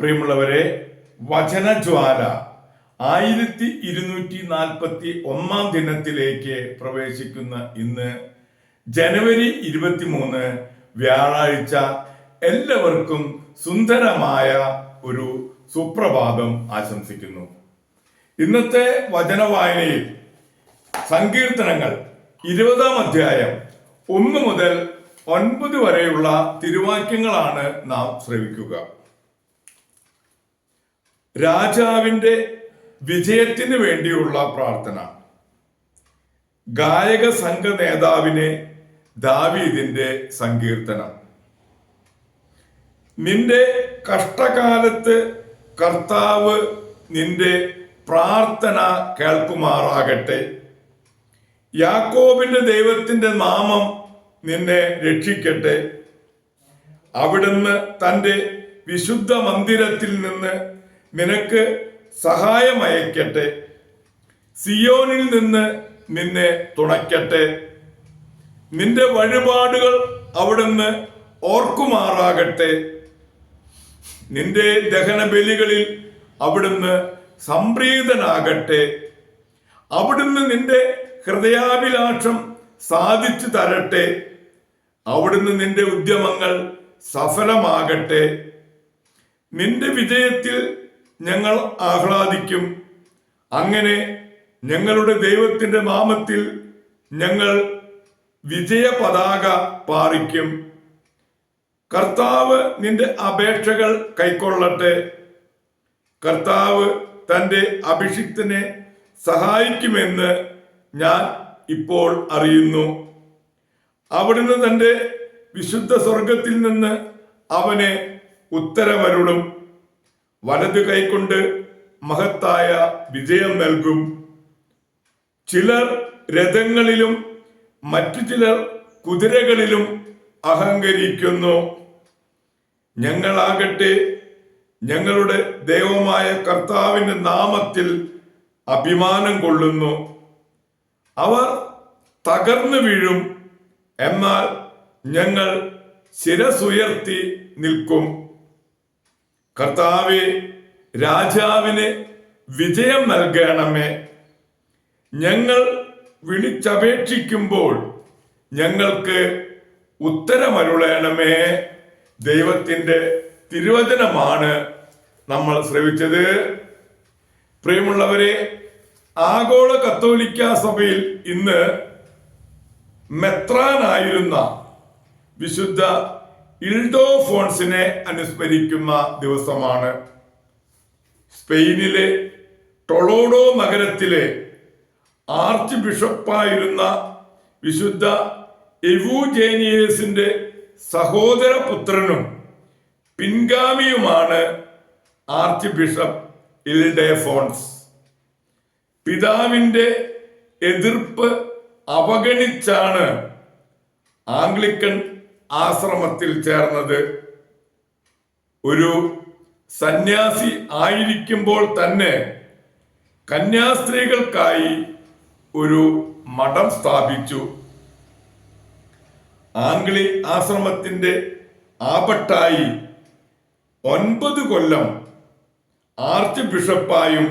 പ്രിയമുള്ളവരെ വചനജ്വാല ആയിരത്തി ഇരുന്നൂറ്റി നാൽപ്പത്തി ഒന്നാം ദിനത്തിലേക്ക് പ്രവേശിക്കുന്ന ഇന്ന് ജനുവരി ഇരുപത്തിമൂന്ന് വ്യാഴാഴ്ച എല്ലാവർക്കും സുന്ദരമായ ഒരു സുപ്രഭാതം ആശംസിക്കുന്നു. ഇന്നത്തെ വചനവായനയിൽ സങ്കീർത്തനങ്ങൾ ഇരുപതാം അധ്യായം ഒന്ന് മുതൽ ഒൻപത് വരെയുള്ള തിരുവാക്യങ്ങളാണ് നാം ശ്രവിക്കുക. രാജാവിന്റെ വിജയത്തിന് വേണ്ടിയുള്ള പ്രാർത്ഥന. ഗായക സംഘ നേതാവിനെ ദാവീദിന്റെ സങ്കീർത്തനം. നിന്റെ കഷ്ടകാലത്ത് കർത്താവ് നിന്റെ പ്രാർത്ഥന കേൾക്കുമാറാകട്ടെ. യാക്കോബിന്റെ ദൈവത്തിന്റെ നാമം നിന്നെ രക്ഷിക്കട്ടെ. അവിടുന്ന് തന്റെ വിശുദ്ധ മന്ദിരത്തിൽ നിന്ന് നിനക്ക് സഹായമയക്കട്ടെ സിയോനിൽ നിന്ന് നിന്നെ തുണയ്ക്കട്ടെ. നിന്റെ വഴിപാടുകൾ അവിടുന്ന് ഓർക്കുമാറാകട്ടെ. നിന്റെ ദഹനബലികളിൽ അവിടുന്ന് സംപ്രീതനാകട്ടെ. അവിടുന്ന് നിന്റെ ഹൃദയാഭിലാഷം സാധിച്ചു തരട്ടെ. അവിടുന്ന് നിന്റെ ഉദ്യമങ്ങൾ സഫലമാകട്ടെ. നിന്റെ വിജയത്തിൽ ഞങ്ങൾ ആഹ്ലാദിക്കും. അങ്ങനെ ഞങ്ങളുടെ ദൈവത്തിന്റെ നാമത്തിൽ ഞങ്ങൾ വിജയ പതാക പാറിക്കും. കർത്താവ് നിന്റെ അപേക്ഷകൾ കൈക്കൊള്ളട്ടെ. കർത്താവ് തന്റെ അഭിഷിക്തനെ സഹായിക്കുമെന്ന് ഞാൻ ഇപ്പോൾ അറിയുന്നു. അവിടുന്ന് തന്റെ വിശുദ്ധ സ്വർഗത്തിൽ നിന്ന് അവനെ ഉത്തരമരുളും. വലത് കൈക്കൊണ്ട് മഹത്തായ വിജയം നൽകും. ചിലർ രഥങ്ങളിലും മറ്റു ചിലർ കുതിരകളിലും അഹങ്കരിക്കുന്നു. ഞങ്ങളാകട്ടെ ഞങ്ങളുടെ ദൈവമായ കർത്താവിന്റെ നാമത്തിൽ അഭിമാനം കൊള്ളുന്നു. അവർ തകർന്നു വീഴും. എന്നാൽ ഞങ്ങൾ ശിരസുയർത്തി നിൽക്കും. കർത്താവെ രാജാവിന് വിജയം നൽകണമേ. ഞങ്ങൾ വിളിച്ചപേക്ഷിക്കുമ്പോൾ ഞങ്ങൾക്ക് ഉത്തരമരുളയണമേ ദൈവത്തിന്റെ തിരുവചനമാണ് നമ്മൾ ശ്രവിച്ചത്. പ്രിയമുള്ളവരെ ആഗോള കത്തോലിക്ക സഭയിൽ ഇന്ന് മെത്രാനായിരുന്ന വിശുദ്ധ ഇൽഡോ ഫോൺസിനെ അനുസ്മരിക്കുന്ന ദിവസമാണ്. സ്പെയിനിലെ ടൊളോഡോ നഗരത്തിലെ ആർച്ച് ബിഷപ്പായിരുന്ന വിശുദ്ധ എവൂജേനിയസിന്റെ സഹോദര പുത്രനും പിൻഗാമിയുമാണ് ആർച്ച് ബിഷപ്പ് ഇൽഡേ ഫോൺസ്. പിതാവിന്റെ എതിർപ്പ് അവഗണിച്ചാണ് ആംഗ്ലിക്കൻ ആശ്രമത്തിൽ ചേർന്നത് ഒരു സന്യാസി ആയിരിക്കുമ്പോൾ തന്നെ കന്യാസ്ത്രീകൾക്കായി ഒരു മഠം സ്ഥാപിച്ചു. ആംഗ്ലി ആശ്രമത്തിന്റെ ആപട്ടായി ഒൻപത് കൊല്ലം ആർച്ച് ബിഷപ്പായും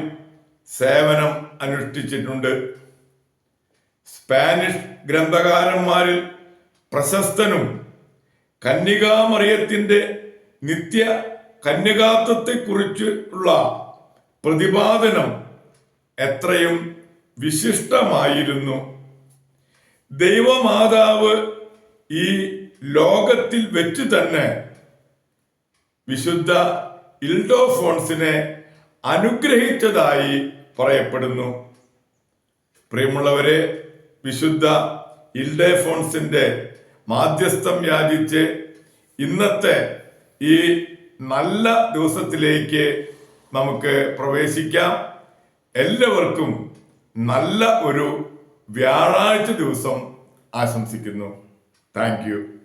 സേവനം അനുഷ്ഠിച്ചിട്ടുണ്ട്. സ്പാനിഷ് ഗ്രന്ഥകാരന്മാരിൽ പ്രശസ്തനും കന്യകാമറിയത്തിന്റെ നിത്യ കന്യകാത്വത്തെക്കുറിച്ചുള്ള പ്രതിപാദനം എത്രയും വിശിഷ്ടമായിരുന്നു. ദൈവമാതാവ് ഈ ലോകത്തിൽ വെച്ച് തന്നെ വിശുദ്ധ ഇൽഡോഫോൺസിനെ അനുഗ്രഹിച്ചതായി പറയപ്പെടുന്നു. പ്രിയമുള്ളവരെ വിശുദ്ധ ഇൽഡേഫോൺസിന്റെ മാധ്യസ്ഥം യാചിച്ച് ഇന്നത്തെ ഈ നല്ല ദിവസത്തിലേക്ക് നമുക്ക് പ്രവേശിക്കാം. എല്ലാവർക്കും നല്ല ഒരു വ്യാഴാഴ്ച ദിവസം ആശംസിക്കുന്നു. താങ്ക്